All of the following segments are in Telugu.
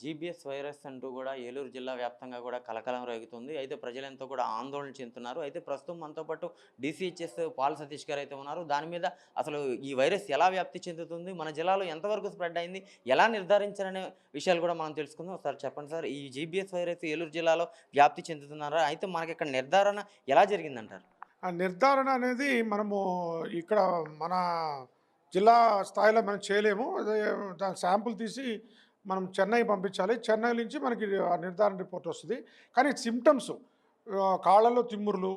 జీబీఎస్ వైరస్ అంటూ కూడా ఏలూరు జిల్లా వ్యాప్తంగా కూడా కలకలం రేగుతుంది. అయితే ప్రజలంతా కూడా ఆందోళన చెందుతున్నారు. అయితే ప్రస్తుతం మనతో పాటు డిసిహెచ్ఎస్ పాల్ సతీష్ గారు అయితే ఉన్నారు. దాని మీద అసలు ఈ వైరస్ ఎలా వ్యాప్తి చెందుతుంది? మన జిల్లాలో ఎంతవరకు స్ప్రెడ్ అయింది? ఎలా నిర్ధారించారనే విషయాలు కూడా మనం తెలుసుకుందాం. ఒకసారి చెప్పండి సార్. ఈ జీబీఎస్ వైరస్ ఏలూరు జిల్లాలో వ్యాప్తి చెందుతున్నారా? అయితే మనకి ఇక్కడ నిర్ధారణ ఎలా జరిగిందంటారు? ఆ నిర్ధారణ అనేది మనము ఇక్కడ మన జిల్లా స్థాయిలో మనం చేయలేము. దాని శాంపుల్ తీసి మనం చెన్నై పంపించాలి. చెన్నై నుంచి మనకి నిర్ధారణ రిపోర్ట్ వస్తుంది. కానీ సిమ్టమ్స్ కాళ్ళలో తిమ్మురులు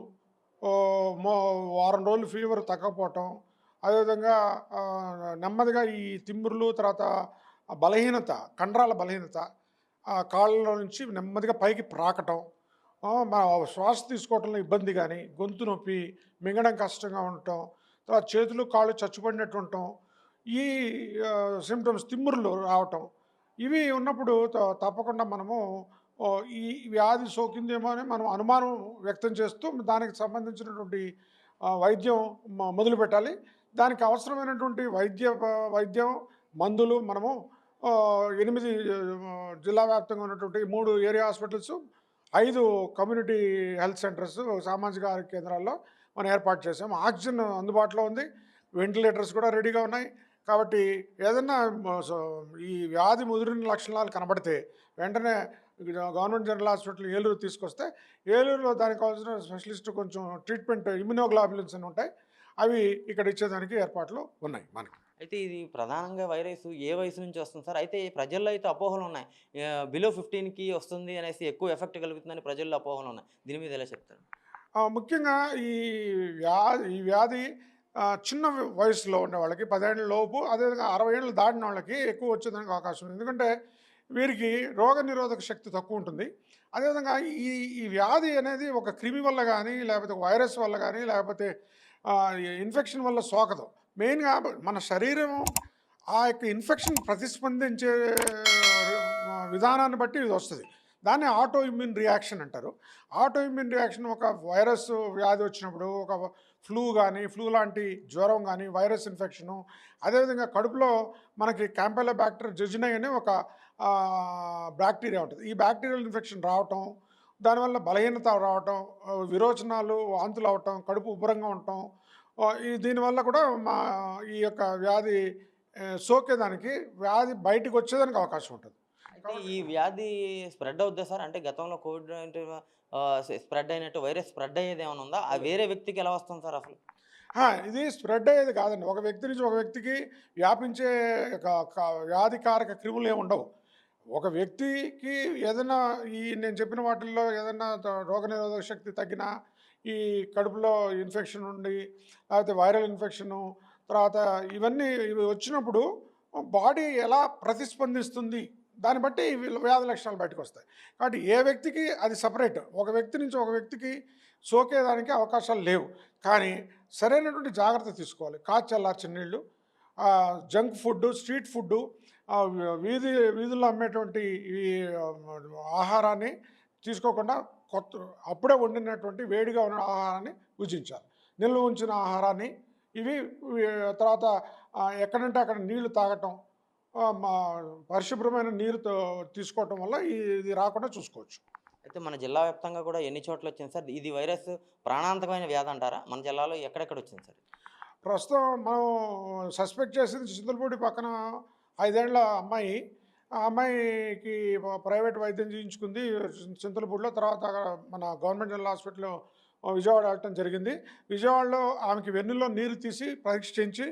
వారం రోజులు ఫీవర్ తగ్గకపోవటం అదేవిధంగా నెమ్మదిగా ఈ తిమ్మురులు తర్వాత బలహీనత కండరాల బలహీనత ఆ కాళ్ళలో నుంచి నెమ్మదిగా పైకి ప్రాకటం మన శ్వాస తీసుకోవడంలో ఇబ్బంది కానీ గొంతు నొప్పి మింగడం కష్టంగా ఉండటం తర్వాత చేతులు కాళ్ళు చచ్చిపడినట్టు ఉండటం ఈ సిమ్టమ్స్ తిమ్మురులు రావటం ఇవి ఉన్నప్పుడు త- తప్పకుండా మనము ఈ వ్యాధి సోకిందేమో అని మనం అనుమానం వ్యక్తం చేస్తూ దానికి సంబంధించినటువంటి వైద్యం మొదలు పెట్టాలి. దానికి అవసరమైనటువంటి వైద్య వైద్యం మందులు మనము ఎనిమిది జిల్లా వ్యాప్తంగా ఉన్నటువంటి మూడు ఏరియా హాస్పిటల్స్ ఐదు కమ్యూనిటీ హెల్త్ సెంటర్స్ సామాజిక ఆరోగ్య కేంద్రాల్లో మనం ఏర్పాటు చేసాము ఆక్సిజన్ అందుబాటులో ఉంది. వెంటిలేటర్స్ కూడా రెడీగా ఉన్నాయి. కాబట్టి ఏదన్నా ఈ వ్యాధి ముదిరిన లక్షణాలు కనబడితే వెంటనే గవర్నమెంట్ జనరల్ హాస్పిటల్ ఏలూరు తీసుకొస్తే ఏలూరులో దానికి కావాల్సిన స్పెషలిస్ట్ కొంచెం ట్రీట్మెంట్ ఇమ్యునోగ్లాబులిన్స్ అని ఉంటాయి. అవి ఇక్కడ ఇచ్చేదానికి ఏర్పాట్లు ఉన్నాయి మనకి. అయితే ఇది ప్రధానంగా వైరస్ ఏ వయసు నుంచి వస్తుంది సార్? అయితే ప్రజల్లో అయితే అపోహలు ఉన్నాయి. బిలో ఫిఫ్టీన్కి వస్తుంది అనేసి ఎక్కువ ఎఫెక్ట్ కలుగుతుందని ప్రజల్లో అపోహలు ఉన్నాయి. దీని మీద ఎలా చెప్తారు? ముఖ్యంగా ఈ వ్యాధి ఈ వ్యాధి చిన్న వయసులో ఉండే వాళ్ళకి పదేళ్ళ లోపు అదేవిధంగా అరవై ఏళ్ళు దాటిన వాళ్ళకి ఎక్కువ వచ్చేదానికి అవకాశం ఉంది. ఎందుకంటే వీరికి రోగ నిరోధక శక్తి తక్కువ ఉంటుంది. అదేవిధంగా ఈ ఈ వ్యాధి అనేది ఒక క్రిమి వల్ల కానీ లేకపోతే ఒక వైరస్ వల్ల కానీ లేకపోతే ఇన్ఫెక్షన్ వల్ల సోకదు. మెయిన్గా మన శరీరం ఆ యొక్క ఇన్ఫెక్షన్ ప్రతిస్పందించే విధానాన్ని బట్టి ఇది వస్తుంది. దాన్ని ఆటో ఇమ్యూన్ రియాక్షన్ అంటారు. ఆటో ఇమ్యూన్ రియాక్షన్ ఒక వైరస్ వ్యాధి వచ్చినప్పుడు ఒక ఫ్లూ కానీ ఫ్లూ లాంటి జ్వరం కానీ వైరస్ ఇన్ఫెక్షను అదేవిధంగా కడుపులో మనకి క్యాంపెలో బ్యాక్టీరియా జుజినై అనే ఒక బ్యాక్టీరియా ఉంటుంది. ఈ బ్యాక్టీరియల్ ఇన్ఫెక్షన్ రావటం దానివల్ల బలహీనత రావటం విరోచనాలు వాంతులు అవటం కడుపు ఉబ్బరంగా ఉండటం ఈ దీనివల్ల కూడా మా ఈ యొక్క వ్యాధి సోకేదానికి వ్యాధి బయటకు వచ్చేదానికి అవకాశం ఉంటుంది. ఈ వ్యాధి స్ప్రెడ్ అవుద్దా సార్? అంటే గతంలో కోవిడ్ స్ప్రెడ్ అయినట్టు వైరస్ స్ప్రెడ్ అయ్యేది ఏమైనా ఉందా? ఆ వేరే వ్యక్తికి ఎలా వస్తుంది సార్ అసలు? ఇది స్ప్రెడ్ అయ్యేది కాదండి. ఒక వ్యక్తి నుంచి ఒక వ్యక్తికి వ్యాపించే వ్యాధికారక క్రిములు ఏమి ఉండవు. ఒక వ్యక్తికి ఏదైనా ఈ నేను చెప్పిన వాటిల్లో ఏదైనా రోగనిరోధక శక్తి తగ్గినా ఈ కడుపులో ఇన్ఫెక్షన్ ఉండి లేకపోతే వైరల్ ఇన్ఫెక్షను తర్వాత ఇవన్నీ ఇవి వచ్చినప్పుడు బాడీ ఎలా ప్రతిస్పందిస్తుంది దాన్ని బట్టి వీళ్ళు వ్యాధి లక్షణాలు బయటకు వస్తాయి. కాబట్టి ఏ వ్యక్తికి అది సపరేట్ ఒక వ్యక్తి నుంచి ఒక వ్యక్తికి సోకేదానికి అవకాశాలు లేవు. కానీ సరైనటువంటి జాగ్రత్త తీసుకోవాలి. కాచి చల్లార్చిన నీళ్ళు జంక్ ఫుడ్ స్ట్రీట్ ఫుడ్ వీధి వీధుల్లో అమ్మేటువంటి ఆహారాన్ని తీసుకోకుండా కొత్త అప్పుడే వండినటువంటి వేడిగా ఉన్న ఆహారాన్ని భుజించాలి. నిల్వ ఉంచిన ఆహారాన్ని ఇవి తర్వాత ఎక్కడంటే అక్కడ నీళ్ళు తాగటం మా పరిశుభ్రమైన నీరు తీసుకోవటం వల్ల ఇది రాకుండా చూసుకోవచ్చు. అయితే మన జిల్లా వ్యాప్తంగా కూడా ఎన్ని చోట్ల వచ్చింది సార్? ఇది వైరస్ ప్రాణాంతకమైన వ్యాధి అంటారా? మన జిల్లాలో ఎక్కడెక్కడ వచ్చింది సార్? ప్రస్తుతం మనం సస్పెక్ట్ చేసింది చింతలపూడి పక్కన ఐదేళ్ళ అమ్మాయి. ఆ అమ్మాయికి ప్రైవేట్ వైద్యం చేయించుకుంది చింతలపూడిలో. తర్వాత మన గవర్నమెంట్ జనరల్ హాస్పిటల్లో విజయవాడ వెళ్ళటం జరిగింది. విజయవాడలో ఆమెకి వెన్నులో నీరు తీసి పరీక్ష చేయించి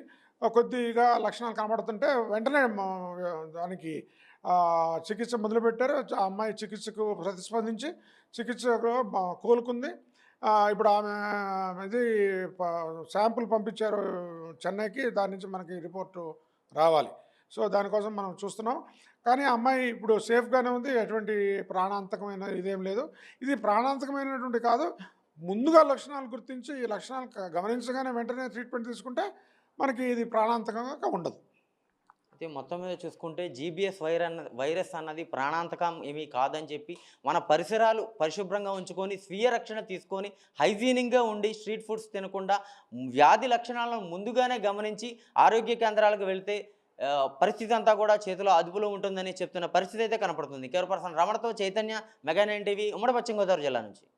కొద్దిగా లక్షణాలు కనబడుతుంటే వెంటనే దానికి చికిత్స మొదలుపెట్టారు. ఆ అమ్మాయి చికిత్సకు ప్రతిస్పందించి చికిత్సలో కోలుకుంది. ఇప్పుడు ఆమె ఇది శాంపుల్ పంపించారు చెన్నైకి. దాని నుంచి మనకి రిపోర్టు రావాలి. సో దానికోసం మనం చూస్తున్నాం. కానీ అమ్మాయి ఇప్పుడు సేఫ్గానే ఉంది. ఎటువంటి ప్రాణాంతకమైన ఇదేం లేదు. ఇది ప్రాణాంతకమైనటువంటి కాదు. ముందుగా లక్షణాలు గుర్తించి ఈ లక్షణాలు గమనించగానే వెంటనే ట్రీట్మెంట్ తీసుకుంటే మనకి ఇది ప్రాణాంతకంగా ఉండదు. అయితే మొత్తం మీద చూసుకుంటే జీబీఎస్ వైర్ వైరస్ అన్నది ప్రాణాంతకం ఏమీ కాదని చెప్పి మన పరిసరాలు పరిశుభ్రంగా ఉంచుకొని స్వీయ రక్షణ తీసుకొని హైజీనింగ్గా ఉండి స్ట్రీట్ ఫుడ్స్ తినకుండా వ్యాధి లక్షణాలను ముందుగానే గమనించి ఆరోగ్య కేంద్రాలకు వెళ్తే పరిస్థితి అంతా కూడా చేతిలో అదుపులో ఉంటుందని చెప్తున్న పరిస్థితి అయితే కనపడుతుంది. కేవర్ పర్సన్ రమణతో చైతన్య మెగా నైన్ టీవీ ఉమ్మడి పశ్చిమ గోదావరి జిల్లా నుంచి.